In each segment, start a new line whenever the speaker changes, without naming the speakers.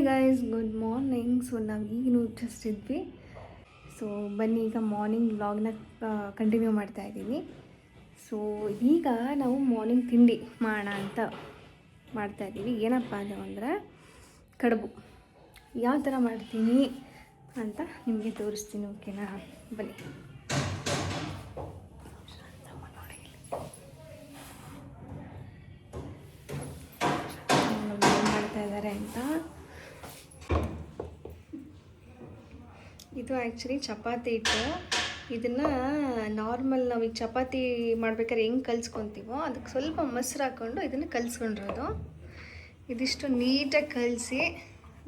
Hi guys good morning so ನಾವು ಈಗಿನೂ just ಇದ್ವಿ. ಸೊ ಬನ್ನಿ, ಈಗ ಮಾರ್ನಿಂಗ್ ವ್ಲಾಗ್ನ ಕಂಟಿನ್ಯೂ ಮಾಡ್ತಾ ಇದ್ದೀನಿ. ಸೊ ಈಗ ನಾವು ಮಾರ್ನಿಂಗ್ ತಿಂಡಿ ಮಾಡೋಣ ಅಂತ ಮಾಡ್ತಾ ಇದ್ದೀವಿ. ಏನಪ್ಪ ಅದು ಅಂದರೆ ಕಡುಬು. ಯಾವ ಥರ ಮಾಡ್ತೀನಿ ಅಂತ ನಿಮಗೆ ತೋರಿಸ್ತೀನಿ ಓಕೆನಾ ಬನ್ನಿ. ಮಾಡ್ತಾ ಇದ್ದಾರೆ ಅಂತ. ಇದು ಆ್ಯಕ್ಚುಲಿ ಚಪಾತಿ ಹಿಟ್ಟು ಇದನ್ನು ನಾರ್ಮಲ್ ನಾವು ಈಗ ಚಪಾತಿ ಮಾಡ್ಬೇಕಾದ್ರೆ ಹೆಂಗೆ ಕಲಿಸ್ಕೊತೀವೋ ಅದಕ್ಕೆ ಸ್ವಲ್ಪ ಮೊಸರು ಹಾಕ್ಕೊಂಡು ಇದನ್ನು ಕಲಿಸ್ಕೊಂಡಿರೋದು. ಇದಿಷ್ಟು ನೀಟಾಗಿ ಕಲಸಿ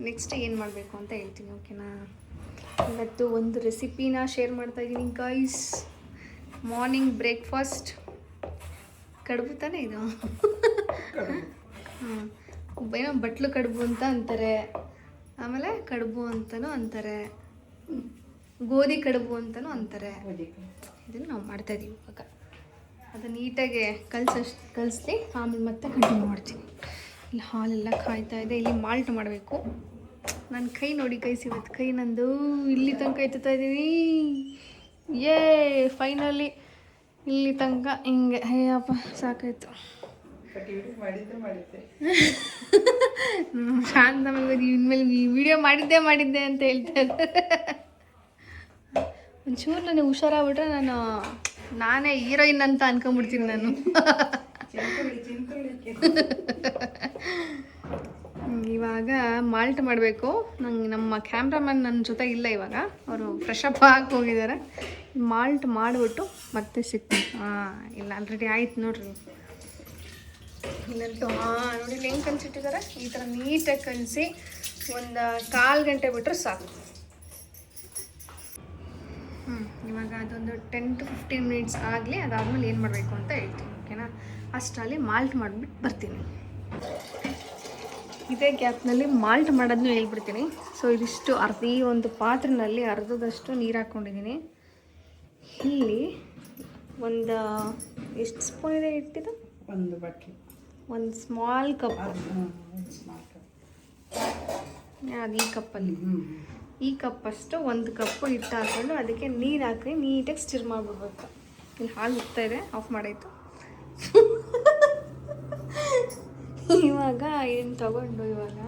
ನೆಕ್ಸ್ಟ್ ಏನು ಮಾಡಬೇಕು ಅಂತ ಹೇಳ್ತೀನಿ ಓಕೆನಾ ಇವತ್ತು ಒಂದು ರೆಸಿಪಿನ ಶೇರ್ ಮಾಡ್ತಾ ಇದ್ದೀನಿ ಗೈಸ್ ಮಾರ್ನಿಂಗ್ ಬ್ರೇಕ್ಫಾಸ್ಟ್ ಕಡುಬು ತಾನೇ ಇದು? ಹಾಂ ಏನೋ ಬಟ್ಲು ಕಡುಬು ಅಂತ ಅಂತಾರೆ. ಆಮೇಲೆ ಕಡುಬು ಅಂತಲೂ ಅಂತಾರೆ. ಗೋಧಿ ಕಡುಬು ಅಂತಲೂ ಅಂತಾರೆ. ಇದನ್ನು ನಾವು ಮಾಡ್ತಾ ಇದೀವಿ ಇವಾಗ. ಅದು ನೀಟಾಗಿ ಕಲ್ಸಷ್ಟು ಕಲಿಸಿ ಆಮೇಲೆ ಮತ್ತೆ ಕಂಟಿನ್ಯೂ ಮಾಡ್ತೀನಿ. ಇಲ್ಲಿ ಹಾಲೆಲ್ಲ ಕಾಯ್ತಾ ಇದೆ. ಇಲ್ಲಿ ಮಾಲ್ಟ್ ಮಾಡಬೇಕು. ನನ್ನ ಕೈ ನೋಡಿ ಕೈ ಸಿಗುತ್ತೆ ಕೈ ನಂದು ಇಲ್ಲಿ ತನಕ ಎತ್ತುತ್ತಾ ಇದ್ದೀನಿ ಏ ಫೈನಲಿ ಇಲ್ಲಿ ತನಕ ಹಿಂಗೆ. ಅಯ್ಯಪ್ಪ ಸಾಕಾಯ್ತು. ಶಾಂತ ಇನ್ಮೇಲೆ ಈ ವಿಡಿಯೋ ಮಾಡಿದ್ದೆ ಮಾಡಿದ್ದೆ ಅಂತ ಹೇಳ್ತಾರೆ ಒಂಚೂರು ನನಗೆ ಹುಷಾರಾಗ್ಬಿಟ್ರೆ ನಾನು ನಾನೇ ಹೀರೋಯಿನ್ ಅಂತ ಅನ್ಕೊಂಬಿಡ್ತೀನಿ ನಾನು. ಇವಾಗ ಮಾಲ್ಟ್ ಮಾಡಬೇಕು. ನಂಗೆ ನಮ್ಮ ಕ್ಯಾಮ್ರಾಮನ್ ನನ್ನ ಜೊತೆ ಇಲ್ಲ ಇವಾಗ. ಅವರು ಫ್ರೆಶ್ ಅಪ್ ಆಗಿ ಹೋಗಿದ್ದಾರೆ. ಮಾಲ್ಟ್ ಮಾಡಿಬಿಟ್ಟು ಮತ್ತೆ ಸಿಕ್ತೀನಿ ಹಾಂ ಇಲ್ಲ ಆಲ್ರೆಡಿ ಆಯ್ತು ನೋಡ್ರಿ. ಇಲ್ಲಂತೂ ಹಾಂ ನೋಡಿ ಹೆಂಗೆ ಕಲಿಸಿಟ್ಟಿದ್ದಾರೆ ಈ ಥರ ನೀಟಾಗಿ ಕಲಿಸಿ ಒಂದು ಕಾಲು ಗಂಟೆ ಬಿಟ್ಟರೆ ಸಾಕು. ಹ್ಞೂ ಇವಾಗ ಅದೊಂದು ಟೆನ್ ಟು ಫಿಫ್ಟೀನ್ ಮಿನಿಟ್ಸ್ ಆಗಲಿ, ಅದಾದಮೇಲೆ ಏನು ಮಾಡಬೇಕು ಅಂತ ಹೇಳ್ತೀನಿ ಓಕೆನಾ ಅಷ್ಟರಲ್ಲಿ ಮಾಲ್ಟ್ ಮಾಡಿಬಿಟ್ಟು ಬರ್ತೀನಿ. ಇದೇ ಗ್ಯಾಪ್ನಲ್ಲಿ ಮಾಲ್ಟ್ ಮಾಡೋದನ್ನು ಹೇಳ್ಬಿಡ್ತೀನಿ. ಸೊ ಇದಿಷ್ಟು ಅರ್ಧ ಈ ಒಂದು ಪಾತ್ರೆನಲ್ಲಿ ಅರ್ಧದಷ್ಟು ನೀರು ಹಾಕ್ಕೊಂಡಿದ್ದೀನಿ ಇಲ್ಲಿ ಒಂದು, ಎಷ್ಟು ಸ್ಪೂನ್ ಇದೆ ಇಟ್ಟಿದ್ದು
ಒಂದು ಬಟ್ಲು
ಒಂದು ಸ್ಮಾಲ್ ಕಪ್
ಅದು
ಈ ಕಪ್ಪಲ್ಲಿ ಈ ಕಪ್ ಅಷ್ಟು ಒಂದು ಕಪ್ಪು ಹಿಟ್ಟು ಹಾಕೊಂಡು ಅದಕ್ಕೆ ನೀರು ಹಾಕಿ ನೀಟಾಗಿ ಸ್ಟಿರ್ ಮಾಡಿಬಿಡ್ಬೇಕು. ಇಲ್ಲಿ ಹಾಲು ಹೋಗ್ತಾ ಇದೆ ಆಫ್ ಮಾಡಾಯ್ತು. ಇವಾಗ ಏನು ತಗೊಂಡು ಇವಾಗ?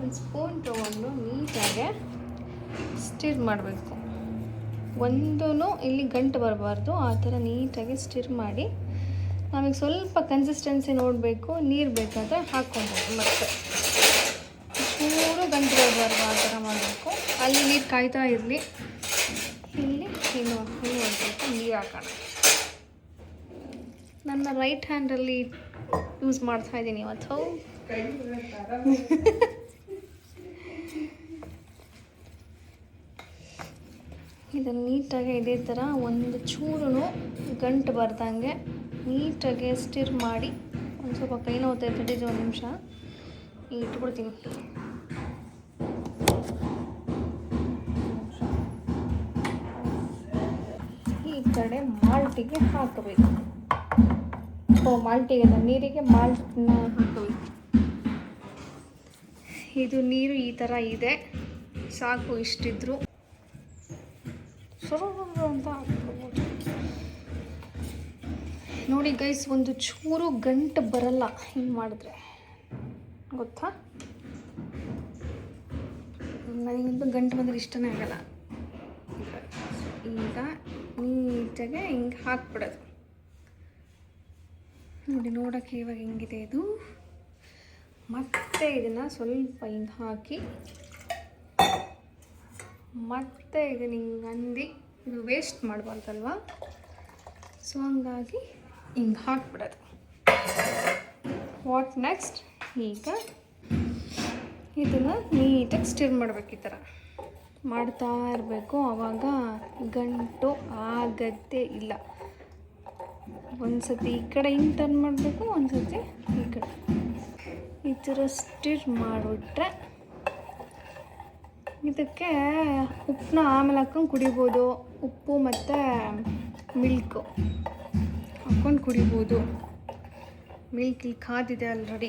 ಒಂದು ಸ್ಪೂನ್ ತೊಗೊಂಡು ನೀಟಾಗೆ ಸ್ಟಿರ್ ಮಾಡಬೇಕು. ಒಂದೂ ಇಲ್ಲಿ ಗಂಟು ಬರಬಾರ್ದು ಆ ಥರ ನೀಟಾಗಿ ಸ್ಟಿರ್ ಮಾಡಿ ನಮಗೆ ಸ್ವಲ್ಪ ಕನ್ಸಿಸ್ಟೆನ್ಸಿ ನೋಡಬೇಕು, ನೀರು ಬೇಕಾದರೆ ಹಾಕ್ಕೊಬೋದು. ಮತ್ತೆ ಚೂರು ಗಂಟು ಬರಬಾರ್ದು ಆ ಥರ ಮಾಡಬೇಕು. ಅಲ್ಲಿ ನೀರು ಕಾಯ್ತಾ ಇರಲಿ. ಇಲ್ಲಿ ಇನ್ನು ಇನ್ನು ಸ್ವಲ್ಪ ನೀರು ಹಾಕೋಣ. ನನ್ನ ರೈಟ್ ಹ್ಯಾಂಡಲ್ಲಿ ಯೂಸ್ ಮಾಡ್ತಾ ಇದ್ದೀನಿ ಇವತ್ತು. ಇದನ್ನು ನೀಟಾಗಿ ಇದೇ ಥರ ಒಂದು ಚೂರು ಗಂಟು ಬರ್ದಂಗೆ ನೀಟಾಗಿ ಸ್ಟಿರ್ ಮಾಡಿ ಒಂದು ಸ್ವಲ್ಪ ಕೈ ನೋವುತ್ತೆ ತಡೀರಿ ಒಂದು ನಿಮಿಷ. ಇಟ್ಬಿಡ್ತೀನಿ. ಈ ಕಡೆ ಮಾಲ್ಟಿಗೆ ಹಾಕಬೇಕು. ಓ ಮಾಲ್ಟಿಗೆ ನೀರಿಗೆ ಮಾಲ್ಟ್ನ ಹಾಕಬೇಕು. ಇದು ನೀರು ಈ ಥರ ಇದೆ. ಸಾಕು ಇಷ್ಟಿದ್ರು. ಸುರು ಅಂತ ಹಾಕ್ಬಿಡ್ಬೋದು ನೋಡಿ ಗೈಸ್ ಒಂದು ಚೂರು ಗಂಟು ಬರಲ್ಲ. ಹಿಂಗೆ ಮಾಡಿದ್ರೆ. ಗೊತ್ತಾ? ನನಗಂತೂ ಗಂಟು ಬಂದರೆ ಇಷ್ಟನೇ ಆಗಲ್ಲ. ಈಗ ನೀಟಾಗೆ ಹಿಂಗೆ ಹಾಕ್ಬಿಡೋದು. ನೋಡಿ, ನೋಡೋಕ್ಕೆ ಇವಾಗ ಹೆಂಗಿದೆ ಇದು. ಮತ್ತೆ ಇದನ್ನು ಸ್ವಲ್ಪ ಹಿಂಗೆ ಹಾಕಿ, ಮತ್ತೆ ಇದನ್ನ ಹಿಂಗೆ ಅಂದು, ಇದು ವೇಸ್ಟ್ ಮಾಡಬಾರ್ದಲ್ವಾ? ಸೊ ಹಂಗಾಗಿ ಹಿಂಗೆ ಹಾಕ್ಬಿಡೋದು. ವಾಟ್ ನೆಕ್ಸ್ಟ್ ಈಗ ಇದನ್ನು ನೀಟಾಗಿ ಸ್ಟಿರ್ ಮಾಡ್ಬೇಕು ಈ ಥರ. ಮಾಡ್ತಾ ಇರಬೇಕು. ಆವಾಗ ಗಂಟು ಆಗತ್ತೆ ಇಲ್ಲ. ಒಂದು ಸತಿ ಈ ಕಡೆ ಹಿಂಗೆ ಟರ್ನ್ ಮಾಡಬೇಕು ಒಂದು ಸತಿ ಈ ಕಡೆ. ಈ ಥರ ಸ್ಟಿರ್ ಮಾಡಿಬಿಟ್ರೆ ಇದಕ್ಕೆ ಉಪ್ಪನ್ನ ಆಮೇಲೆ ಹಾಕೊಂಡು ಕುಡಿಬೋದು. ಉಪ್ಪು ಮತ್ತು ಮಿಲ್ಕು ಹಾಕ್ಕೊಂಡು ಕುಡಿಬೋದು. ಮಿಲ್ಕ್ ಇಲ್ಲಿ ಕಾದಿದೆ ಆಲ್ರೆಡಿ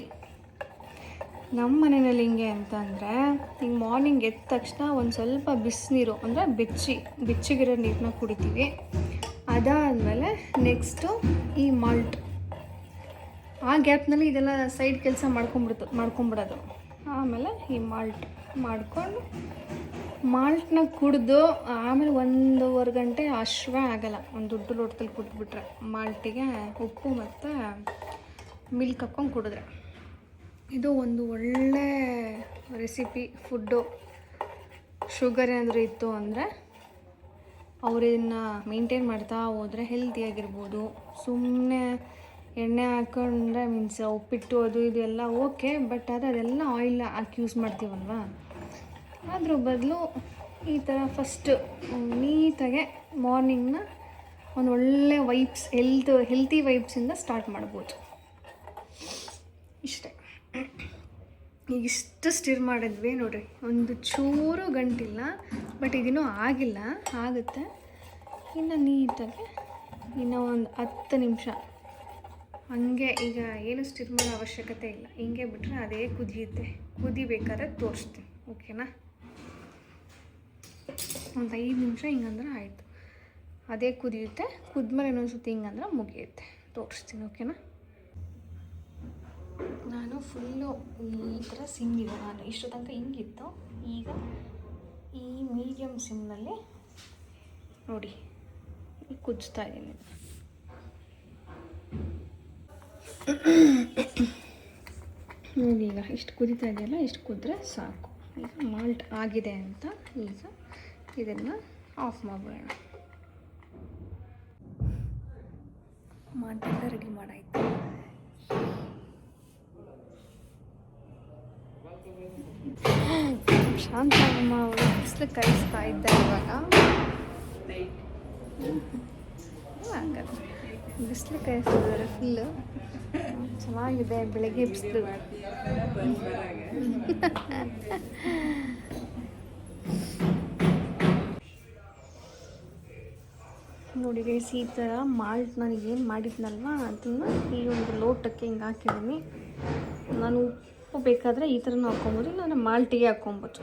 ನಮ್ಮ ಮನೆಯಲ್ಲಿ ಹಿಂಗೆ ಅಂತ ಅಂದರೆ ಹಿಂಗೆ ಮಾರ್ನಿಂಗ್ ಎದ್ದ ತಕ್ಷಣ ಒಂದು ಸ್ವಲ್ಪ ಬಿಸಿನೀರು, ಅಂದರೆ ಬೆಚ್ಚಿ, ಬೆಚ್ಚಿಗಿರೋ ನೀರನ್ನ ಕುಡಿತೀವಿ. ಅದಾದಮೇಲೆ ನೆಕ್ಸ್ಟು ಈ ಮಾಲ್ಟ್ ಆ ಗ್ಯಾಪ್ನಲ್ಲಿ ಇದೆಲ್ಲ ಸೈಡ್ ಕೆಲಸ ಮಾಡ್ಕೊಂಬಿಡ್ತು ಮಾಡ್ಕೊಂಬಿಡೋದು ಆಮೇಲೆ ಈ ಮಾಲ್ಟ್ ಮಾಡಿಕೊಂಡು ಮಾಲ್ಟ್ನ ಕುಡಿದು ಆಮೇಲೆ ಒಂದೂವರೆ ಗಂಟೆ ಅಶ್ವ ಆಗಲ್ಲ. ಒಂದು ದೊಡ್ಡ ಲೋಟದಲ್ಲಿ ಕುಟ್ಬಿಟ್ರೆ ಮಾಲ್ಟಿಗೆ ಉಪ್ಪು ಮತ್ತು ಮಿಲ್ಕ್ ಹಾಕ್ಕೊಂಡು ಕುಡಿದ್ರೆ. ಇದು ಒಂದು ಒಳ್ಳೆ ರೆಸಿಪಿ. ಫುಡ್ಡು. ಶುಗರ್ ಏನಾದರೂ ಇತ್ತು ಅಂದರೆ ಅವರನ್ನ ಮೇಂಟೈನ್ ಮಾಡ್ತಾ ಹೋದರೆ ಹೆಲ್ತಿಯಾಗಿರ್ಬೋದು ಸುಮ್ಮನೆ ಎಣ್ಣೆ ಹಾಕೊಂಡ್ರೆ ಮೀನ್ಸ್ ಉಪ್ಪಿಟ್ಟು ಅದು ಇದೆಲ್ಲ ಓಕೆ, ಬಟ್ ಅದು ಅದೆಲ್ಲ ಆಯಿಲ್ ಹಾಕಿ ಯೂಸ್ ಮಾಡ್ತೀವಲ್ವಾ? ಅದ್ರ ಬದಲು ಈ ಥರ ಫಸ್ಟ್ ನೀಟಾಗೆ ಮಾರ್ನಿಂಗ್ನ ಒಂದು ಒಳ್ಳೆ ವೈಬ್ಸ್ ಹೆಲ್ತ್ ಹೆಲ್ತಿ ವೈಬ್ಸಿಂದ ಸ್ಟಾರ್ಟ್ ಮಾಡ್ಬೋದು. ಇಷ್ಟೇ. ಈಗ ಇಷ್ಟು ಸ್ಟಿರ್ ಮಾಡಿದ್ವಿ ನೋಡಿರಿ. ಒಂದು ಚೂರು ಗಂಟಿಲ್ಲ ಬಟ್ ಇದಿನ್ನೂ ಆಗಿಲ್ಲ. ಆಗುತ್ತೆ. ಇನ್ನು ನೀಟಾಗಿ ಇನ್ನು ಒಂದು ಹತ್ತು ನಿಮಿಷ. ಹಂಗೆ ಈಗ ಏನು ಸ್ಟಿರ್ ಮಾಡೋ ಅವಶ್ಯಕತೆ ಇಲ್ಲ. ಹಿಂಗೆ ಬಿಟ್ಟರೆ ಅದೇ ಕುದಿಯುತ್ತೆ. ಕುದಿಬೇಕಾದ್ರೆ ತೋರಿಸ್ತೀನಿ. ಓಕೆನಾ ಒಂದು ಐದು ನಿಮಿಷ ಹಿಂಗಂದ್ರೆ ಆಯಿತು. ಅದೇ ಕುದಿಯುತ್ತೆ ಕುದ್ಮೇಲೆ ಇನ್ನೊಂದು ಸತಿ ಹಿಂಗಂದ್ರೆ ಮುಗಿಯುತ್ತೆ. ತೋರಿಸ್ತೀನಿ ಓಕೆನಾ ನಾನು ಫುಲ್ಲು ಈ ಥರ ಸಿಮ್ಮಿದೆ ನಾನು ಇಷ್ಟು ತನಕ ಹಿಂಗಿತ್ತು. ಈಗ ಈ ಮೀಡಿಯಮ್ ಸಿಮ್ನಲ್ಲಿ ನೋಡಿ ಕುದಿಸ್ತಾ ಇದ್ದೀನಿ. ನೋಡಿ ಈಗ ಇಷ್ಟು ಕುದಿತಾ ಇದೆಯಲ್ಲ ಇಷ್ಟು ಕುದ್ರೆ ಸಾಕು. ಈಗ ಮಾಲ್ಟ್ ಆಗಿದೆ ಅಂತ ಈಗ ಇದನ್ನು ಆಫ್ ಮಾಡಿಬಿಡೋಣ. ಮಾಡ್ತಾ ರೆಡಿ ಮಾಡಾಯ್ತು. ಶಾಂತಮ್ಮ ಅವರು ಬಿಸಿಲು ಕಳಿಸ್ತಾ ಇದ್ದಾರೆ ಇವಾಗ. ಬಿಸಿಲು ಕಳಿಸ್ತಿದ್ದಾರೆ ಫುಲ್ಲು ಚೆನ್ನಾಗಿದೆ ಬೆಳಗ್ಗೆ ಬಿಸಿಲು. ನೋಡಿ ಗೈಸ್ ಈ ಥರ ಮಾಲ್ಟ್ ನನಗೆ ಏನು ಮಾಡಿದ್ನಲ್ವ? ಅದನ್ನು ಈ ಒಂದು ಲೋಟಕ್ಕೆ ಹಿಂಗೆ ಹಾಕಿದ್ದೀನಿ ನಾನು ಉಪ್ಪು ಬೇಕಾದರೆ ಈ ಥರನೂ ಹಾಕ್ಕೊಬೋದು ನಾನು ಮಾಲ್ಟಿಗೆ ಹಾಕ್ಕೊಬೋದು.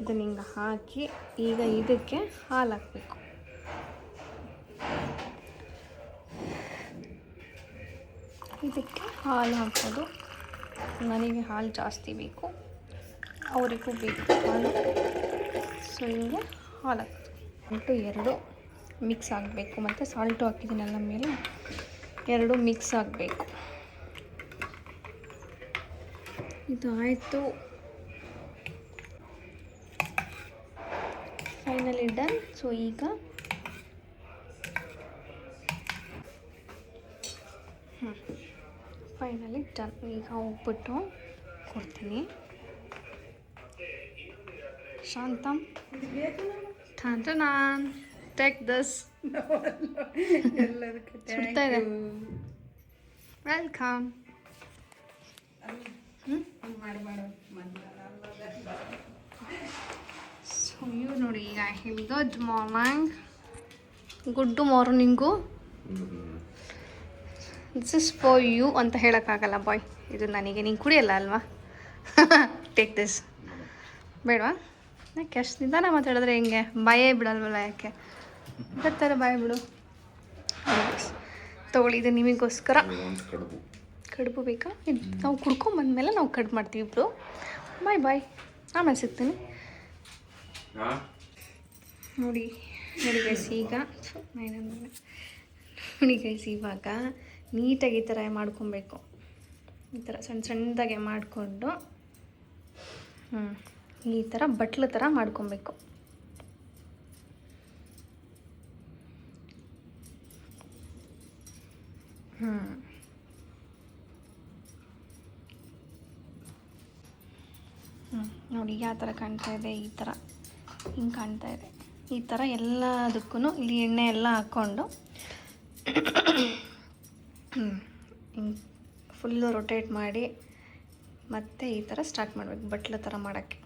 ಇದನ್ನು ಹಿಂಗೆ ಹಾಕಿ ಈಗ ಇದಕ್ಕೆ ಹಾಲು ಹಾಕಬೇಕು. ಇದಕ್ಕೆ ಹಾಲು ಹಾಕೋದು ನನಗೆ ಹಾಲು ಜಾಸ್ತಿ ಬೇಕು. ಅವರಿಗೂ ಬೇಕು ಹಾಲು. ಸೊ, ಹಿಂಗೆ ಹಾಲು ಹಾಕೋದು ಎಂಟು ಎರಡು. ಮಿಕ್ಸ್ ಆಗಬೇಕು ಮತ್ತು ಸಾಲ್ಟು ಹಾಕಿದ್ದೀನಲ್ಲ ಮೇಲೆ. ಎರಡು ಮಿಕ್ಸ್ ಆಗಬೇಕು. ಇದು ಆಯಿತು. ಫೈನಲಿ ಡನ್ ಸೊ ಈಗ ಹ್ಞೂ ಫೈನಲಿ ಡನ್ ಈಗ ಹೋಗ್ಬಿಟ್ಟು ಕೊಡ್ತೀನಿ. ಶಾಂತಮ್. ನಾನ್ ಟೇಕ್ ದಸ್ ಸುಡ್ತಾ ಇದೆ. ವೆಲ್ಕಮ್ ಸೊ ಇವ್ರು ನೋಡಿ ಈಗ good morning good morning this is for you ಅಂತ ಹೇಳೋಕ್ಕಾಗಲ್ಲ ಬಾಯ್ ಇದು ನನಗೆ ನೀನು ಕುಡಿಯಲ್ಲ ಅಲ್ವಾ? ಟೇಕ್ ದಿಸ್ ಬೇಡವಾ? ಯಾಕೆ ಅಷ್ಟು ನಿಧಾನ ಮಾತಾಡಿದ್ರೆ ಹೆಂಗೆ? ಭಯ ಬಿಡಲ್ವಲ್ಲ ಯಾಕೆ? ಬರ್ತಾರೆ ಬಾಯ್ ಬಿಡು. ತಗೊಳ್ಳಿ ಇದು ನಿಮಗೋಸ್ಕರ.
ಕಡುಬು
ಬೇಕಾ? ಇದು ನಾವು ಕುಡ್ಕೊಂಬಂದ್ಮೇಲೆ ನಾವು ಕಡುಬು ಮಾಡ್ತೀವಿ ಇಬ್ಬರು ಬಾಯ್ ಬಾಯ್ ಆಮೇಲೆ ಸಿಗ್ತೀನಿ. ನೋಡಿ ನೋಡಿ ಗೈಸ್ ಈಗ ನೋಡಿ ಗೈಸ್ ಇವಾಗ ನೀಟಾಗಿ ಈ ಥರ ಮಾಡ್ಕೊಬೇಕು. ಈ ಥರ ಸಣ್ಣ ಸಣ್ಣದಾಗೆ ಮಾಡಿಕೊಂಡು ಹ್ಞೂ ಈ ಥರ ಬಟ್ಲು ಥರ ಮಾಡ್ಕೊಬೇಕು. ಹ್ಞೂ ಹ್ಞೂ ನೋಡಿ ಯಾವ ಥರ ಕಾಣ್ತಾ ಇದೆ, ಈ ಥರ. ಹಿಂಗೆ ಕಾಣ್ತಾ ಇದೆ. ಈ ಥರ ಎಲ್ಲದಕ್ಕೂ ಇಲ್ಲಿ ಎಣ್ಣೆ ಎಲ್ಲ ಹಾಕ್ಕೊಂಡು ಹ್ಞೂ ಫುಲ್ಲು ರೊಟೇಟ್ ಮಾಡಿ ಮತ್ತೆ ಈ ಥರ ಸ್ಟಾರ್ಟ್ ಮಾಡಬೇಕು, ಬಟ್ಲ ಥರ ಮಾಡೋಕ್ಕೆ.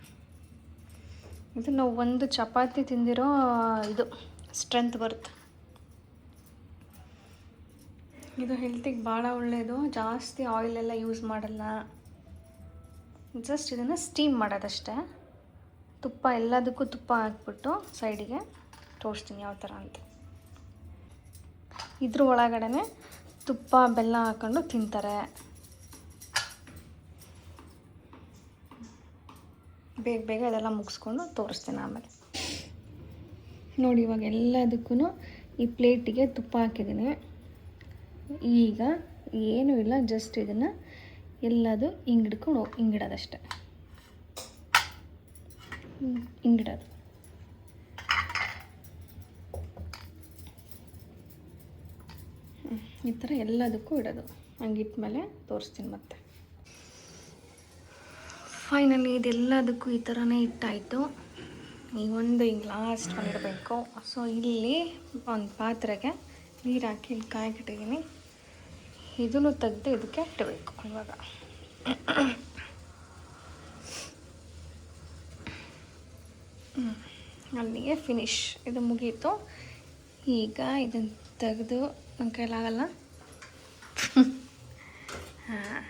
ಇದು ನಾವು ಒಂದು ಚಪಾತಿ ತಿಂದಿರೋ ಇದು ಸ್ಟ್ರೆಂತ್ ಬರುತ್ತೆ. ಇದು ಹೆಲ್ತಿಗೆ ಭಾಳ ಒಳ್ಳೆಯದು ಜಾಸ್ತಿ ಆಯಿಲೆಲ್ಲ ಯೂಸ್ ಮಾಡಲ್ಲ. ಜಸ್ಟ್ ಇದನ್ನು ಸ್ಟೀಮ್ ಮಾಡೋದಷ್ಟೇ. ತುಪ್ಪ ಎಲ್ಲದಕ್ಕೂ ತುಪ್ಪ ಹಾಕ್ಬಿಟ್ಟು ಸೈಡಿಗೆ ತೋರಿಸ್ತೀನಿ ಯಾವ ಥರ ಅಂತ. ಇದ್ರ ಒಳಗಡೆ ತುಪ್ಪ, ಬೆಲ್ಲ ಹಾಕ್ಕೊಂಡು ತಿಂತಾರೆ. ಬೇಗ ಬೇಗ ಇದೆಲ್ಲ ಮುಗಿಸ್ಕೊಂಡು ತೋರಿಸ್ತೀನಿ ಆಮೇಲೆ. ನೋಡಿ ಇವಾಗ ಎಲ್ಲದಕ್ಕೂ ಈ ಪ್ಲೇಟಿಗೆ ತುಪ್ಪ ಹಾಕಿದ್ದೀನಿ. ಈಗ ಏನೂ ಇಲ್ಲ ಜಸ್ಟ್ ಇದನ್ನು ಎಲ್ಲದು ಹಿಂಗಿಡ್ಕೊಂಡು ಹಿಂಗಿಡೋದಷ್ಟೆ ಹಿಂಗಿಡೋದು ಈ ಥರ ಎಲ್ಲದಕ್ಕೂ ಇಡೋದು. ಹಂಗಿಟ್ಮೇಲೆ ತೋರಿಸ್ತೀನಿ ಮತ್ತೆ. ಫೈನಲಿ ಇದೆಲ್ಲದಕ್ಕೂ ಈ ಥರನೇ ಇಟ್ಟಾಯಿತು. ಈ ಒಂದು ಹಿಂಗೆ ಲಾಸ್ಟ್ ಒಂದು ಸೊ ಇಲ್ಲಿ ಒಂದು ಪಾತ್ರೆಗೆ ನೀರು ಹಾಕಿ ಇಲ್ಲಿ ಇದನ್ನು ತೆಗೆದು ಇದಕ್ಕೆ ಇಟ್ಟಬೇಕು ಇವಾಗ. ಅಲ್ಲಿಗೆ ಫಿನಿಶ್ ಇದು ಮುಗೀತು. ಈಗ ಇದನ್ನು ತೆಗೆದು ನನ್ನ ಕೈಲಾಗಲ್ಲ. ಹಾಂ.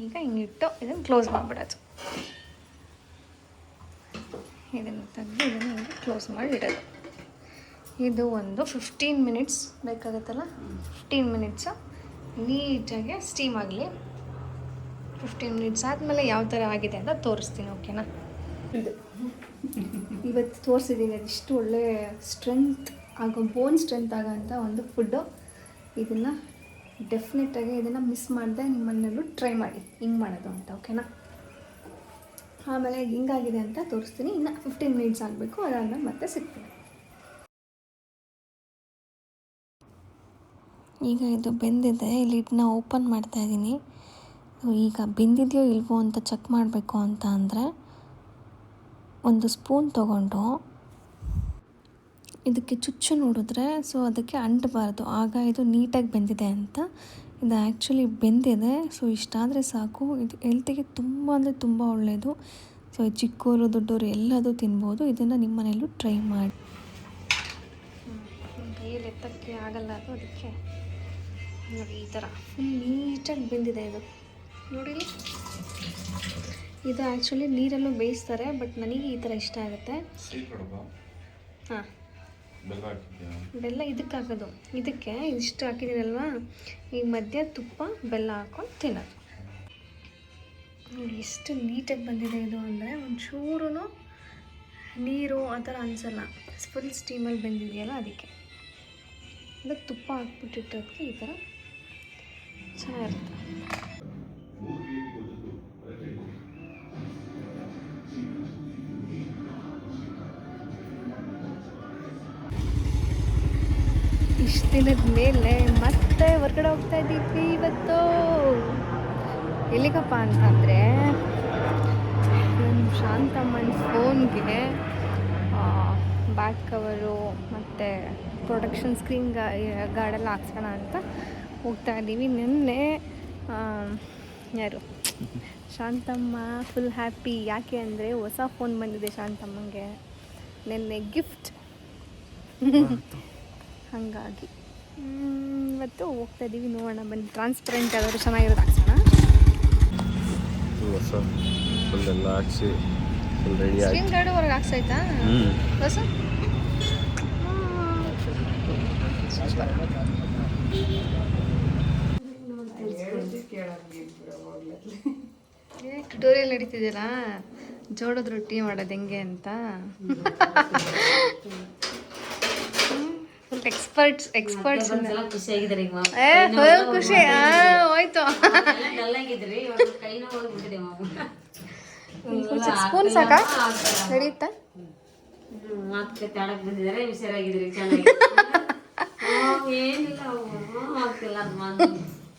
ಈಗ ಹಿಂಗಿಟ್ಟು ಇದನ್ನು ಕ್ಲೋಸ್ ಮಾಡಿಬಿಡೋದು. ಇದನ್ನು ತೆಗೆದು ಇದನ್ನು ಹಿಂಗೆ ಕ್ಲೋಸ್ ಮಾಡಿ ಇಡೋದು ಇದು ಒಂದು ಫಿಫ್ಟೀನ್ ಮಿನಿಟ್ಸ್ ಬೇಕಾಗುತ್ತಲ್ಲ? ಫಿಫ್ಟೀನ್ ಮಿನಿಟ್ಸು ನೀಟಾಗಿ ಸ್ಟೀಮ್ ಆಗಲಿ. ಫಿಫ್ಟೀನ್ ಮಿನಿಟ್ಸ್ ಆದಮೇಲೆ ಯಾವ ಥರ ಆಗಿದೆ ಅಂತ ತೋರಿಸ್ತೀನಿ ಓಕೆನಾ ಇದು. ಇವತ್ತು ತೋರಿಸಿದ್ದೀನಿ ಅದಿಷ್ಟು ಒಳ್ಳೆ ಸ್ಟ್ರೆಂತ್ ಆಗೋ ಬೋನ್ ಸ್ಟ್ರೆಂತ್ ಆಗೋಂಥ ಒಂದು ಫುಡ್ಡು ಇದನ್ನು ಡೆಫಿನೆಟಾಗಿ ಇದನ್ನು ಮಿಸ್ ಮಾಡದೆ ನಿಮ್ಮ ಮನೆಯಲ್ಲೂ ಟ್ರೈ ಮಾಡಿ. ಹಿಂಗೆ ಮಾಡೋದು ಅಂತ ಓಕೆನಾ ಆಮೇಲೆ ಹಿಂಗಾಗಿದೆ ಅಂತ ತೋರಿಸ್ತೀನಿ. ಇನ್ನು ಫಿಫ್ಟೀನ್ ಮಿನಿಟ್ಸ್ ಆಗಬೇಕು, ಅದಾದ್ಮೇಲೆ ಮತ್ತೆ ಸಿಗ್ತೀನಿ. ಈಗ ಇದು ಬೆಂದಿದೆ, ಇಲ್ಲಿ ಇದನ್ನ ಓಪನ್ ಮಾಡ್ತಾ ಇದ್ದೀನಿ ಈಗ ಬೆಂದಿದೆಯೋ ಇಲ್ವೋ ಅಂತ ಚೆಕ್ ಮಾಡಬೇಕು ಅಂತ ಅಂದರೆ ಒಂದು ಸ್ಪೂನ್ ತಗೊಂಡು ಇದಕ್ಕೆ ಚುಚ್ಚು ನೋಡಿದ್ರೆ ಸೊ ಅದಕ್ಕೆ ಅಂಟಬಾರ್ದು. ಆಗ ಇದು ನೀಟಾಗಿ ಬೆಂದಿದೆ ಅಂತ. ಇದು ಆ್ಯಕ್ಚುಲಿ ಬೆಂದಿದೆ ಸೊ ಇಷ್ಟಾದರೆ ಸಾಕು. ಇದು ಹೆಲ್ತಿಗೆ ತುಂಬ ಅಂದರೆ ತುಂಬ ಒಳ್ಳೆಯದು ಸೊ ಚಿಕ್ಕವರು ದೊಡ್ಡವರು ಎಲ್ಲದೂ ತಿನ್ಬೋದು. ಇದನ್ನು ನಿಮ್ಮ ಮನೆಯಲ್ಲೂ ಟ್ರೈ ಮಾಡಿ ಕೈಯಲ್ಲಿ ಎತ್ತಕ್ಕೆ ಆಗಲ್ಲ ಅದು ಅದಕ್ಕೆ. ನೋಡಿ ಈ ಥರ ಫುಲ್ ನೀಟಾಗಿ ಬೆಂದಿದೆ ಇದು. ನೋಡಿ ಇದು ಆ್ಯಕ್ಚುಲಿ ನೀರಲ್ಲೂ ಬೇಯಿಸ್ತಾರೆ ಬಟ್ ನನಗೆ ಈ ಥರ ಇಷ್ಟ ಆಗುತ್ತೆ. ಹಾಂ.
ಬೆಲ್ಲ
ಇದಕ್ಕೆ ಹಾಕೋದು. ಇದಕ್ಕೆ ಇದಿಷ್ಟು ಹಾಕಿದ್ದೀನಲ್ವಾ ಈ ಮಧ್ಯ ತುಪ್ಪ ಬೆಲ್ಲ ಹಾಕೊಂಡು ತಿನ್ನೋದು. ನೋಡಿ ಎಷ್ಟು ನೀಟಾಗಿ ಬಂದಿದೆ ಇದು ಅಂದರೆ ಒಂಚೂರು ನೀರು ಆ ಥರ ಅನಿಸಲ್ಲ. ಫುಲ್ ಸ್ಟೀಮಲ್ಲಿ ಬೆಂದಿದೆಯಲ್ಲ ಅದಕ್ಕೆ. ಅದಕ್ಕೆ ತುಪ್ಪ ಹಾಕ್ಬಿಟ್ಟಿಟ್ಟೋದಕ್ಕೆ ಈ ಥರ ಚೆನ್ನಾಗಿರುತ್ತೆ ಇಷ್ಟು ದಿನದ ಮೇಲೆ ಮತ್ತೆ ಹೊರಗಡೆ ಹೋಗ್ತಾ ಇದ್ದೀವಿ ಇವತ್ತು. ಎಲ್ಲಿಗಪ್ಪ ಅಂತಂದರೆ ನಮ್ಮ ಶಾಂತಮ್ಮನ ಫೋನ್ಗೆ ಬ್ಯಾಕ್ ಕವರು ಮತ್ತು ಪ್ರೊಡಕ್ಷನ್ ಸ್ಕ್ರೀನ್ ಗಾ ಗಾರ್ಡೆಲ್ಲ ಹಾಕ್ಸೋಣ ಅಂತ ಹೋಗ್ತಾ ಇದ್ದೀವಿ. ನಿನ್ನೆ ಯಾರು? ಶಾಂತಮ್ಮ ಫುಲ್ ಹ್ಯಾಪಿ ಯಾಕೆ ಅಂದರೆ ಹೊಸ ಫೋನ್ ಬಂದಿದೆ ಶಾಂತಮ್ಮಂಗೆ. ನಿನ್ನೆ ಗಿಫ್ಟ್ ಹಾಗಾಗಿ. ಇವತ್ತು ಹೋಗ್ತಾ ಇದ್ದೀವಿ. ನೋಡೋಣ ಬನ್ನಿ. ಟ್ರಾನ್ಸ್ಪರೆಂಟ್ ಆದರೂ ಚೆನ್ನಾಗಿರೋದು ಹಾಕ್ಸೋಣ
ಹೊಸ ಫುಲ್ ಎಲ್ಲ ಹಾಕ್ಸಿ ಫುಲ್ ರೆಡಿ ಆಗಿ.
ಸ್ಕ್ರೀನ್ ಗಾರ್ಡ್ ಹೊರಗೆ ಹೊಸ? ಟ್ಯುಟೋರಿಯಲ್ ನಡೀತಿದ್ದೀರಾ ಜೋಳದ ರೊಟ್ಟಿ ಮಾಡೋದು ಹೆಂಗೆ ಅಂತ? ಎಕ್ಸ್ಪರ್ಟ್ಸ್ ಎಕ್ಸ್ಪರ್ಟ್ಸ್
ಖುಷಿಯಾಗಿದ್ದಾರೆ.
ಏ ಫುಲ್ ಖುಷಿ. ಹೋಯ್ತು. ಸ್ಪೂನ್ ಸಾಕಾ? ನಡೆಯುತ್ತಾ
ಹ್ಮ್, ಮಾತುಕತೆ ಆಡಕ್ ಬಂದಿದ್ದಾರೆ ಹುಷಾರಾಗಿದ್ರಿ ಚೆನ್ನಾಗಿ ಏನಿಲ್ಲ ಆಗ್ತಿಲ್ಲ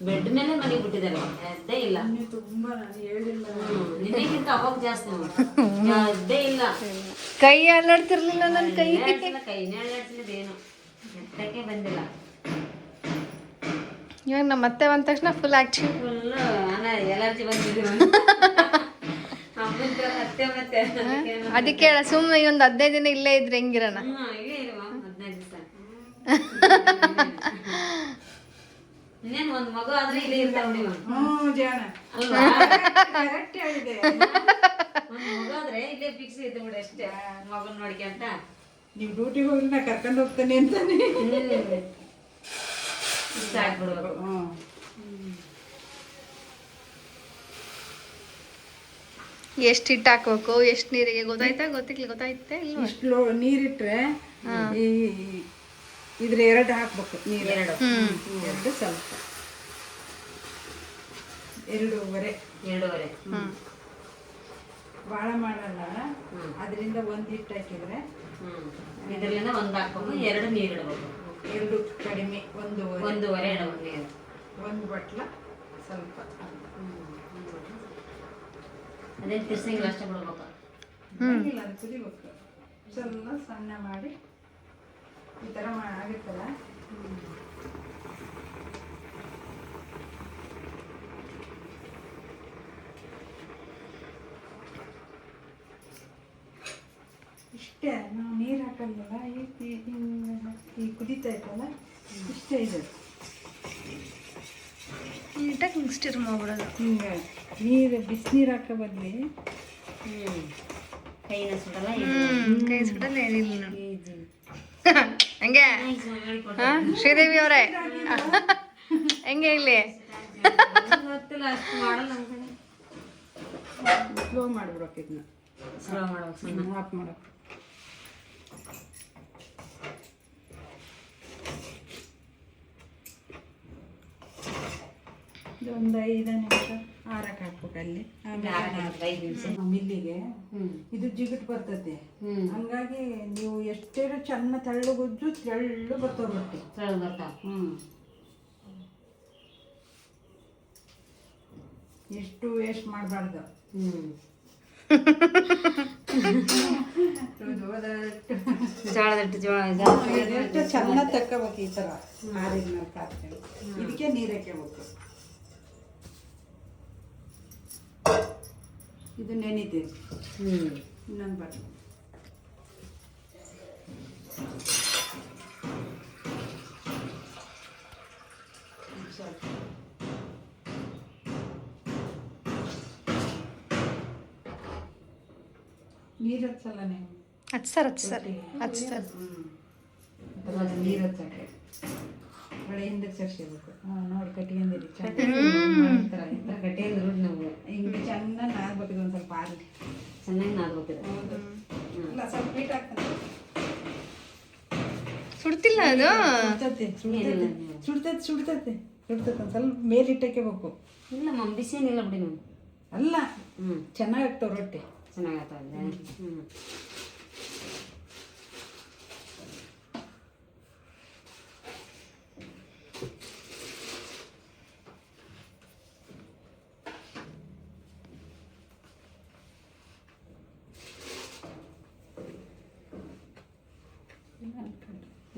ಬೆಡ್ ಮೇಲೆ ಮನೆಗೆ ಬಿಟ್ಟಿದ್ದಾರೆ. ಅದೇ ಇಲ್ಲ. ನಿನ್ನೆಗಿಂತ ಅವಾಗ ಜಾಸ್ತಿ ಅದೇ ಎದ್ದೇ ಇಲ್ಲ.
ಕೈ ಅಲ್ಲಾಡ್ತಿರ್ಲಿಲ್ಲ ನನ್ನ ಕೈ
ಕೈನೇ ಅಲ್ಲಾಡ್ಸಿಲ್ಲ ಏನು? ಎತ್ತಕ್ಕೆ ಬಂದಿಲ್ಲ.
ಇವಾಗ ನಮ್ಮ ಮತ್ತೆ ಬಂದ ತಕ್ಷಣ ಫುಲ್ ಆಕ್ಟಿವ್
ಫುಲ್ ಎಲರ್ಜಿ ಬಂದಿದೆ. ಅಮ್ಮನ ಅತ್ತೆ ಮತ್ತೆ ಅದಕ್ಕೇನು-
ಅದಕ್ಕೆ ಹೇಳ ಸುಮ್ಮನೆ ಒಂದು ಹದಿನೈದು ದಿನ ಇಲ್ಲೇ ಇದ್ರೆ ಹೆಂಗಿರೋಣ?
ಹದ್ನೈದು ದಿವ್ಸ. ಇನ್ನೇನ್ ಒಂದ್ ಮಗು ಆದ್ರೆ ಇಲ್ಲೇ ಇರ್ತಾವ ನೀವು
ಹ್ಞೂ ಜಾಣ.
ಅಲ್ವಾ?
ಕರೆಕ್ಟ್ ಹೇಳಿದೆ.
ಒಂದ್ ಮಗು ಆದ್ರೆ ಇಲ್ಲೇ ಫಿಕ್ಸ್ ಇದ್ದು ಬಿಡಿ ಅಷ್ಟೇ. ಮಗನ್ ನೋಡ್ಕೊಂತ
ನೀವು ಡ್ಯೂಟಿಗೆ ಹೋಗಿ ನಾ ಕರ್ಕೊಂಡು ಹೋಗ್ತಾನೆ ಅಂತಾನೆ.
ಇಷ್ಟ ಆಗ್ಬಿಡ್ಬೇಕು.
ಹ್ಞೂ
ಎಷ್ಟು ಹಿಟ್ಟು ಹಾಕ್ಬೇಕು ಎಷ್ಟು ನೀರಿಗೆ ಗೊತ್ತಾಯ್ತಾ ಗೊತ್ತಿಲ್ಲ ಗೊತ್ತಾಯ್ತಾ ಇಲ್ಲ
ಇಷ್ಟು ನೀರಿಟ್ರೆ ಈ ಇದ್ರ ಎರಡು ಹಾಕ್ಬೇಕು ನೀರು.
ಎರಡು.
ಎರಡು ಸ್ವಲ್ಪ. ಎರಡೂವರೆ.
ಎರಡೂವರೆ.
ಭಾಳ ಮಾಡಲ್ಲ. ಅದರಿಂದ ಒಂದು ಹಿಟ್ಟು ಹಾಕಿದ್ರೆ
ಇದರಿಂದ ಒಂದು ಒಂದ್ ಹಾಕ್ಬೇಕು ಎರಡು ನೀರು ಇಡಬೇಕು.
ಎರಡು ಕಡಿಮೆ ಒಂದು
ಒಂದೂವರೆ ಎರಡು ನೀರು.
ಒಂದು ಬಟ್ಲ ಸ್ವಲ್ಪ
ಅದೇ ತಿರ್ಸಂಗಿಲ್ಲ ಅಷ್ಟೇ ಬಿಡ್ಬೇಕು?
ಹಂಗಿಲ್ಲ ಅದು ಕುದಿಬೇಕು ಸ್ವಲ್ಪ ಸಣ್ಣ ಮಾಡಿ ಈ ಥರ ಮಾ ಆಗುತ್ತಲ್ಲ? ಇಷ್ಟೇ ನಾವು ನೀರು ಹಾಕಲ್ವಲ್ಲ? ಈ ಈ- ಕುದೀತಾ ಇತ್ತಲ್ಲ? ಇಷ್ಟೇ ಇದೆ.
ನೀಟಾಗಿ ಹಿಂಗೆ ಸ್ಟಿರ್ ಮಾಡ್ಬಿಡೋದು
ಹಿಂಗೆ ನೀರು ಬಿಸಿನೀರು ಹಾಕೋ ಬದಲಿ
ಹ್ಮ್. ಕೈನ ಸುಡಲ್ಲ
ಕೈ ಸುಡಲ್ಲ ಏನಿಲ್ಲ ನೋಡು ಹಂಗೆ? ಹಾ? ಶ್ರೀದೇವಿ ಅವರೇ? ಹೆಂಗೆ ಇಲ್ಲಿ
ಸ್ಲೋ ಮಾಡಿಬಿಡೋಕೆ ಇದನ್ನ
ಸ್ಲೋ ಮಾಡ್ಬೇಕು ಸಣ್ಣ
ಆಫ್ ಮಾಡೋಕೆ ಒಂದು ಐದು ನಿಮಿಷ ಆರಕ್ಕೆ ಹಾಕ್ಬೇಕು ಅಲ್ಲಿ. ಮಿಲ್ಲಿಗೆ ಇದು ಜಿಗಟ್
ಬರ್ತದೆ.
ಹಂಗಾಗಿ ನೀವು ಎಷ್ಟೇ ಚೆನ್ನ ತೆಳ್ಳಗುಜ್ಜು ತೆಳ್ಳು ಬರ್ತಾವ ರೊಟ್ಟಿ.
ತೆಳ್ಳು ಬರ್ತಾವ
ಹ್ಮ್. ಎಷ್ಟು ವೇಸ್ಟ್ ಮಾಡಬಾರ್ದು.
ಹ್ಮ್.
ಎಷ್ಟು
ಜೋಳದಟ್ಟು ಜೋಳ
ಎಷ್ಟು ಚೆನ್ನಾಗಿ ತಕ್ಕೋಬೇಕು ಈ ತರ. ಆರಿದ ಮೇಲೆ ಇದಕ್ಕೆ ನೀರಕ್ಕೆ ಹಾಕ್ಕೋಬೇಕು ಇದು ನೆನಿತೀರಿ
ಹ್ಮ್
ಇನ್ನೊಂದು ಬಟ್ಲು ಸ್ವಲ್ಪ ನೀರು ಹಚ್ಚಲ್ಲ ನೀವು
ಹಚ್ಸರ್ ಹಚ್ಸರ್ ಹಚ್ಸರ್
ಅಥವಾ ನೀರು ಹಚ್ಚಕ್ಕೆ ಒಳ್ಳೆ ಹಿಂದಕ್ಕೆ ಸರ್ಸ್ಕೋಬೇಕು ಹಾಂ ನೋಡಿ ಕಟ್ಕೊಂಡಿರಿ ಚೆನ್ನಾಗಿ ಥರ ಈ ಥರ
ನಾವು
ಹಿಂಗೆ ಚೆನ್ನಾಗಿ ನಾದ್ಬೇಕಿದೆ ಒಂದು ಸ್ವಲ್ಪ ಆಗಲಿ
ಚೆನ್ನಾಗಿ
ನಾದ್ಬೇಕಿದೆ. ಇಲ್ಲ ಸ್ವಲ್ಪ ಬೀಟ್ ಆಗ್ತದೆ.
ಸುಡ್ತಿಲ್ಲ ಅದು?
ಸುಡ್ತೈತೆ ಸುಡ್ತತೆ. ಸುಡ್ತತೆ ಸುಡ್ತತೆ. ಒಂದು ಸ್ವಲ್ಪ ಮೇಲಿಟ್ಟಕ್ಕೆಬೇಕು
ಇಲ್ಲ ಮಮ್ಮ ಬಿಸಿ ಏನಿಲ್ಲ ಬಿಡಿ ನಾವು
ಅಲ್ಲ
ಹ್ಮ್.
ಚೆನ್ನಾಗಿ ಆಗ್ತಾವೆ ರೊಟ್ಟಿ.
ಚೆನ್ನಾಗತ್ತಲ್ಲ ಹ್ಮ್.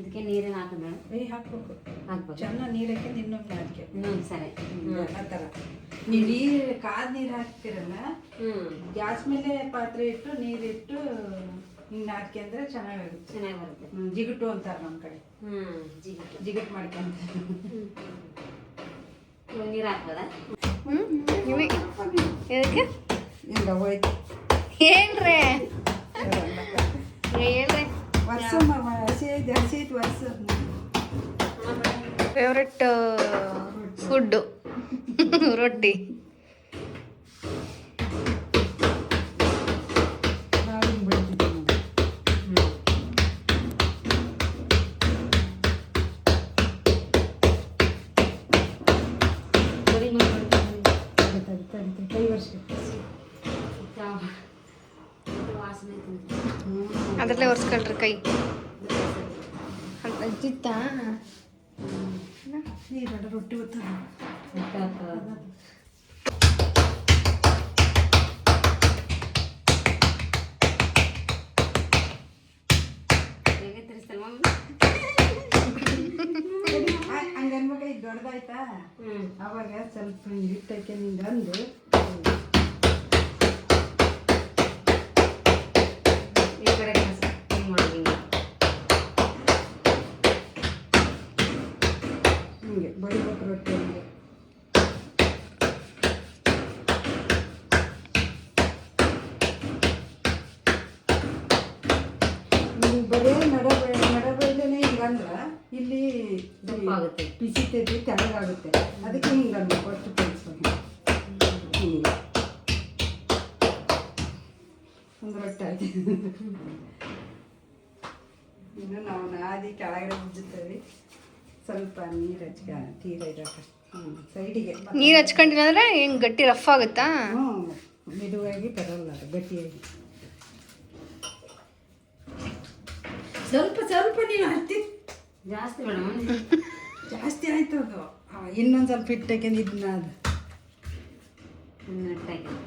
ಇದಕ್ಕೆ ನೀರಿನ ಹಾಕೋಣ
ಏ ಹಾಕ್ಬೇಕು.
ಹಾಕ್ಬೇಕು.
ಚೆನ್ನಾಗಿ ನೀರು ಹಾಕಿ ಇನ್ನೊಮ್ಮೆ ಹಾಕಿ.
ಇನ್ನೊಂದು ಸರಿ.
ಆ ಥರ ನೀವು ನೀರು ಕಾದ ನೀರು ಹಾಕ್ತಿರಲ್ಲ?
ಹ್ಮ್.
ಗ್ಯಾಸ್ ಮೇಲೆ ಪಾತ್ರೆ ಇಟ್ಟು ನೀರಿಟ್ಟು ಹಿಂಗೆ ಹಾಕ್ಯಂದ್ರೆ ಚೆನ್ನಾಗಾಗುತ್ತೆ.
ಚೆನ್ನಾಗಿ ಬರುತ್ತೆ
ಜಿಗುಟು ಅಂತಾರೆ ನಮ್ಮ ಕಡೆ.
ಹ್ಮ್ ಜಿಗುಟು.
ಜಿಗುಟ್ ಮಾಡ್ಕೊಂತ
ನೀರು ಹಾಕ್ಬೋದಾ?
ಹ್ಮ್ ನಿಮಗೆ ಎದಕ್ಕೆ?
ಹಿಂಗೆ ಹೋಯ್ತು.
ಏನ್ರಿ? ಹೇಳ್ರಿ.
ವರ್ಷ ಹಸಿ ಐದು ಹಸಿ ಐದು ವರ್ಷ
ಫೇವ್ರೆಟ್ ಫುಡ್ಡು ರೊಟ್ಟಿ
ನಾವು ಹಿಂಗೆ ಬಿಡ್ತಿದ್ವಿ ನಾವು.
ಬರೀ ಮಾಡ್ಕೊಂಡು
ತಡಿ, ತಡಿ, ತಡಿ, ತಡಿ, ಕೈ ವರ್ಷ
ವಾಸನೆ
ಅದರಲ್ಲೇ ಒರೆಸ್ಕೊಳ್ರಿ ಕೈ ಅಜ್ಜಿತ್ತಾ
ನೀರು ರೊಟ್ಟಿ ಗೊತ್ತದ
ಹೇಗೆ ತಿರ್ಸ್ತಲ್ವ
ಹಂಗೆ ಅನ್ಬೇಕು ಇದು ದೊಡ್ಡದಾಯ್ತಾ? ಅವಾಗ ಸ್ವಲ್ಪ ಇಟ್ಟಕ್ಕೆ ಹಿಟ್ಟಕ್ಕೆ ಹಿಂಗೆ ಅಂದು
ಈ ಕಡೆ ಕೆಲಸ ಹಿಂಗೆ ಮಾಡಿ ಹಿಂಗೆ
ಹಿಂಗೆ ಬಡಿಬೇಕು ರೊಟ್ಟಿ ಹಿಂಗ್ ಬರೀ ನಡ ನಡಬೈಲೇನೆ ಹಿಂಗಂದ್ರ ಇಲ್ಲಿ
ದಪ್ಪ ಆಗುತ್ತೆ.
ಬಿಸಿತೈತಿ ತೆಳ್ಳಗಾಗುತ್ತೆ ಅದಕ್ಕೆ ಹಿಂಗೆ ಅನ್ಬೇಕು ಒಟ್ಟು ಕಲಿಸ್ಬೇಕು ಹಿಂಗೆ ಒಂದು ರೊಟ್ಟಿ ಆಯ್ತು ಇನ್ನು ನಾವು ನಾದಿ ಕೆಳಗಡೆ ಉಜ್ಜುತ್ತೇವೆ ಸ್ವಲ್ಪ ನೀರು ಹಚ್ಕ ತೀರ ಇಡಕ್ಕೆ ಹ್ಞೂ ಸೈಡಿಗೆ
ನೀರು ಹಚ್ಕೊಂಡಿಲ್ಲ ಹೆಂಗ್ ಗಟ್ಟಿ ರಫ್ ಆಗುತ್ತಾ?
ಹ್ಞೂ ಮೆದುವಾಗಿ ಬರಲ್ಲ ಅದು ಗಟ್ಟಿಯಾಗಿ. ಸ್ವಲ್ಪ ಸ್ವಲ್ಪ ನೀನು ಹತ್ತಿ.
ಜಾಸ್ತಿ ಮೇಡಮ್
ಜಾಸ್ತಿ ಆಯ್ತು ಅದು. ಇನ್ನೊಂದು ಸ್ವಲ್ಪ ಹಿಟ್ಟಕ್ಕೆ ಇದನ್ನ ಅದು.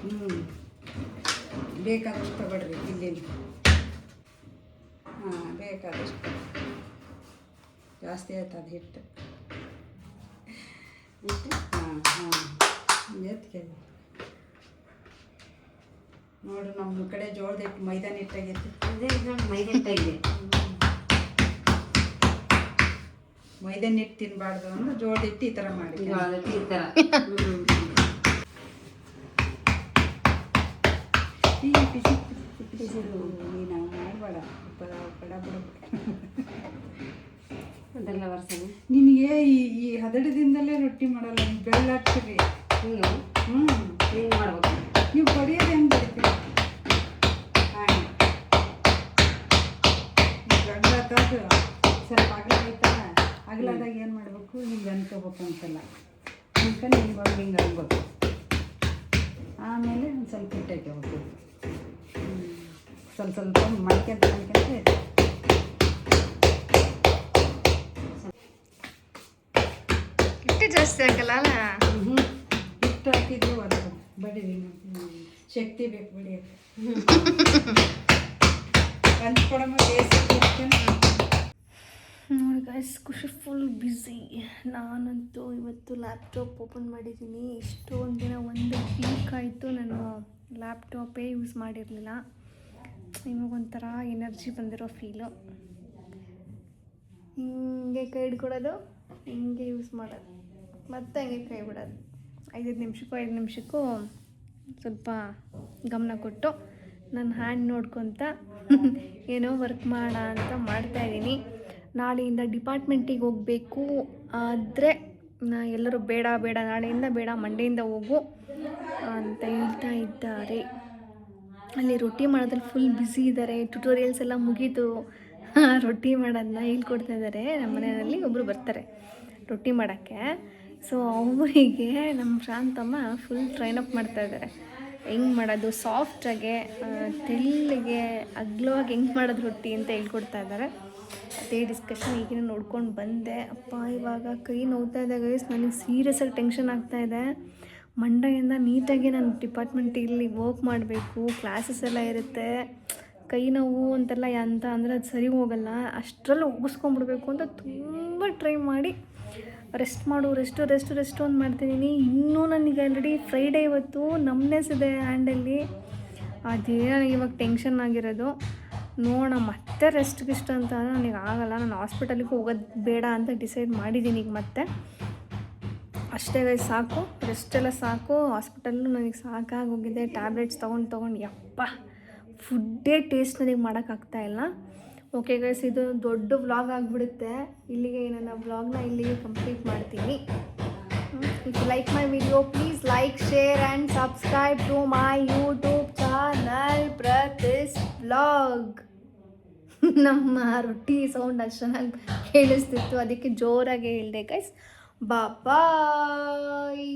ಹ್ಞೂ ಬೇಕಾದಷ್ಟು ತಗೊಳ್ರಿ ಇಲ್ಲಿ ಹಾಂ ಬೇಕಾದಷ್ಟು. ಜಾಸ್ತಿ ಆಯ್ತು ಅದು ಹಿಟ್ಟು. ಹಾಂ ಹಾಂ ಎತ್ಕೆ ನೋಡು ನಮ್ಮ ಕಡೆ ಜೋಳದ ಹಿಟ್ಟು ಮೈದಾನ ಹಿಟ್ಟಾಗೈತಿ
ಅದೇ ನೋಡಿ ಹಿಟ್ಟಾಗಿದೆ.
ಮೈದಾನ ಹಿಟ್ಟು ತಿನ್ನಬಾರ್ದು ಅಂದ್ರೆ ಜೋಳದ ಹಿಟ್ಟು ಈ ಥರ ಮಾಡಿ.
ಜೋಳದ ಹಿಟ್ಟು ಈ ಥರ
ಬಿಸಿ ಬಿಸಿ ನಾವು ಮಾಡಬೇಡ. ಬಡ ಬಡ
ಅದೆಲ್ಲ ವರ್ಷನೆ?
ನಿನಗೆ ಈ ಈ ಹದಡದಿಂದಲೇ ರೊಟ್ಟಿ ಮಾಡಲ್ಲ ನೀವು ಬೆಲ್ಲ ಹಾಕ್ತೀರಿ
ಹ್ಞೂ
ಹ್ಞೂ
ಹಿಂಗೆ ಮಾಡ್ಬೇಕು?
ನೀವು ಬಡಿಯೋದು ಹೆಂಗೆ ಬಡಿತೀರಿ? ಹಾಂ ಗಂಡ ತಂದು ಸ್ವಲ್ಪ ಅಗಲ ಐತಲ್ಲ ಅಗಲದಾಗ ಏನು ಮಾಡಬೇಕು? ಹಿಂಗೆ ಅನ್ಕೋಬೇಕು ಅಂತಲ್ಲ. ಅನ್ಕೊಂಡು ಹಿಂಗೆ ಬಂದು ಹಿಂಗೆ ಅನ್ಬೇಕು. ಆಮೇಲೆ ಒಂದು ಸ್ವಲ್ಪ ಹಿಟ್ಟು ಹಾಕೋಬೇಕು. ಸ್ವಲ್ಪ ಸ್ವಲ್ಪ ಮಾಡ್ಕೊಂತ ಮಾಡ್ಕೊಂತ
ಹಿಟ್ಟು ಜಾಸ್ತಿ ಆಗಲ್ಲ ಅಲ್ಲ?
ಹ್ಞೂ ಹಿಟ್ಟು ಹಾಕಿದ್ರು ಅದು. ಬಡೀರಿ ಶಕ್ತಿ ಬೇಕು ಬಡಿಯೋಕ್ಕೆ ಬೇಸಿಗೆ
ನೋಡಿ ಗೈಸ್ ಖುಷಿ ಫುಲ್ ಬ್ಯುಸಿ ನಾನಂತೂ ಇವತ್ತು ಲ್ಯಾಪ್ಟಾಪ್ ಓಪನ್ ಮಾಡಿದ್ದೀನಿ. ಇಷ್ಟೊಂದು ದಿನ ಒಂದು ವೀಕ್ ಆಯಿತು ನಾನು ಲ್ಯಾಪ್ಟಾಪೇ ಯೂಸ್ ಮಾಡಿರಲಿಲ್ಲ. ನಿಮಗೊಂಥರ ಎನರ್ಜಿ ಬಂದಿರೋ ಫೀಲು ಹಿಂಗೆ ಕೈ ಹಿಡ್ಕೊಡೋದು ಹಿಂಗೆ ಯೂಸ್ ಮಾಡೋದು. ಮತ್ತೆ ಹಂಗೆ ಕೈ ಬಿಡೋದು. ಐದೈದು ನಿಮಿಷಕ್ಕೂ, ಐದು ನಿಮಿಷಕ್ಕೂ ಸ್ವಲ್ಪ ಗಮನ ಕೊಟ್ಟು ನನ್ನ ಹ್ಯಾಂಡ್ ನೋಡ್ಕೊತ ಏನೋ ವರ್ಕ್ ಮಾಡ ಅಂತ ಮಾಡ್ತಾಯಿದ್ದೀನಿ ನಾಳೆಯಿಂದ ಡಿಪಾರ್ಟ್ಮೆಂಟಿಗೆ ಹೋಗಬೇಕು. ಆದರೆ ನಾ ಎಲ್ಲರೂ ಬೇಡ ಬೇಡ, ನಾಳೆಯಿಂದ ಬೇಡ ಮಂಡೆಯಿಂದ ಹೋಗು ಅಂತ ಹೇಳ್ತಾ ಇದ್ದಾರೆ. ಅಲ್ಲಿ ರೊಟ್ಟಿ ಮಾಡೋದ್ರಲ್ಲಿ ಫುಲ್ ಬ್ಯುಸಿ ಇದ್ದಾರೆ. ಟ್ಯುಟೋರಿಯಲ್ಸ್ ಎಲ್ಲ ಮುಗೀತು. ರೊಟ್ಟಿ ಮಾಡೋದನ್ನ ಹೇಳ್ಕೊಡ್ತಾ ಇದ್ದಾರೆ. ನಮ್ಮ ಮನೆಯಲ್ಲಿ ಒಬ್ಬರು ಬರ್ತಾರೆ ರೊಟ್ಟಿ ಮಾಡೋಕ್ಕೆ. ಸೊ ಅವರಿಗೆ ನಮ್ಮ ಶಾಂತಮ್ಮ ಫುಲ್ ಟ್ರೈನ್ ಅಪ್ ಮಾಡ್ತಾ ಇದ್ದಾರೆ ಹೆಂಗೆ ಮಾಡೋದು? ಸಾಫ್ಟಾಗೆ ತೆಳ್ಳಿಗೆ ಅಗ್ಲವಾಗಿ ಹೆಂಗೆ ಮಾಡೋದು ರೊಟ್ಟಿ ಅಂತ ಹೇಳ್ಕೊಡ್ತಾ ಇದ್ದಾರೆ ಅದೇ ಡಿಸ್ಕಷನ್ ಈಗಿನ ನೋಡ್ಕೊಂಡು ಬಂದೆ. ಅಪ್ಪ, ಇವಾಗ ಕೈ ನೋವ್ತಾ ಇದೆ ಗೈಸ್ ನನಗೆ ಸೀರಿಯಸ್ಸಾಗಿ ಟೆನ್ಷನ್ ಆಗ್ತಾ ಇದೆ. ಮಂಡೆಯಿಂದ ನೀಟಾಗಿ ನಾನು ಡಿಪಾರ್ಟ್ಮೆಂಟಿಲ್ಲಿ ವರ್ಕ್ ಮಾಡಬೇಕು. ಕ್ಲಾಸಸ್ ಎಲ್ಲ ಇರುತ್ತೆ. ಕೈ ನೋವು ಅಂತೆಲ್ಲ ಎಂತ ಅಂದರೆ ಅದು ಸರಿ ಹೋಗಲ್ಲ. ಅಷ್ಟರಲ್ಲಿ ಒಗ್ಗಿಸ್ಕೊಂಡ್ಬಿಡ್ಬೇಕು ಅಂತ ತುಂಬ ಟ್ರೈ ಮಾಡಿ ರೆಸ್ಟ್ ಮಾಡು, ರೆಸ್ಟು ರೆಸ್ಟು, ರೆಸ್ಟ್ ಒಂದು ಮಾಡ್ತಿದ್ದೀನಿ ಇನ್ನೂ ನನಗೆ ಆಲ್ರೆಡಿ ಫ್ರೈಡೇ ಇವತ್ತು ನಮ್ನೆಸ್ ಇದೆ ಹ್ಯಾಂಡಲ್ಲಿ ಅದೇ ನನಗೆ ಇವಾಗ ಟೆನ್ಷನ್ ಆಗಿರೋದು. ನೋಡೋಣ, ಮತ್ತೆ ರೆಸ್ಟ್ ಗಿಸ್ಟ್ ಅಂತ ನನಗೆ ಆಗಲ್ಲ. ನಾನು ಹಾಸ್ಪಿಟಲಿಗೆ ಹೋಗೋದು ಬೇಡ ಅಂತ ಡಿಸೈಡ್ ಮಾಡಿದ್ದೀನಿ ಈಗ ಮತ್ತೆ. ಅಷ್ಟೇ ಸಾಕು. ರೆಸ್ಟ್ ಎಲ್ಲ ಸಾಕು. ಹಾಸ್ಪಿಟಲ್ಲು ನನಗೆ ಸಾಕಾಗೋಗಿದೆ ಟ್ಯಾಬ್ಲೆಟ್ಸ್ ತೊಗೊಂಡು ತೊಗೊಂಡು, ಯಪ್ಪ. ಫುಡ್ಡೇ ಟೇಸ್ಟ್ ನನಗೆ ಮಾಡೋಕ್ಕಾಗ್ತಾ ಇಲ್ಲ. ಓಕೆ ಗೈಸ್ ಇದು ದೊಡ್ಡ ವ್ಲಾಗ್ ಆಗಿಬಿಡುತ್ತೆ. ಇಲ್ಲಿಗೆ ನನ್ನ ವ್ಲಾಗ್ನ ಇಲ್ಲಿಗೆ ಕಂಪ್ಲೀಟ್ ಮಾಡ್ತೀನಿ. If like my video please like share and subscribe to my YouTube channel ಪ್ರತಿಸ್ vlog ನಮ್ಮ ರೊಟ್ಟಿ ಸೌಂಡ್ ಅಷ್ಟು ಚೆನ್ನಾಗಿ ಕೇಳಿಸ್ತಿತ್ತು. ಅದಕ್ಕೆ ಜೋರಾಗಿ ಹೇಳಿದೆ ಗೈಸ್ ಬಾಯ್ ಬಾಯ್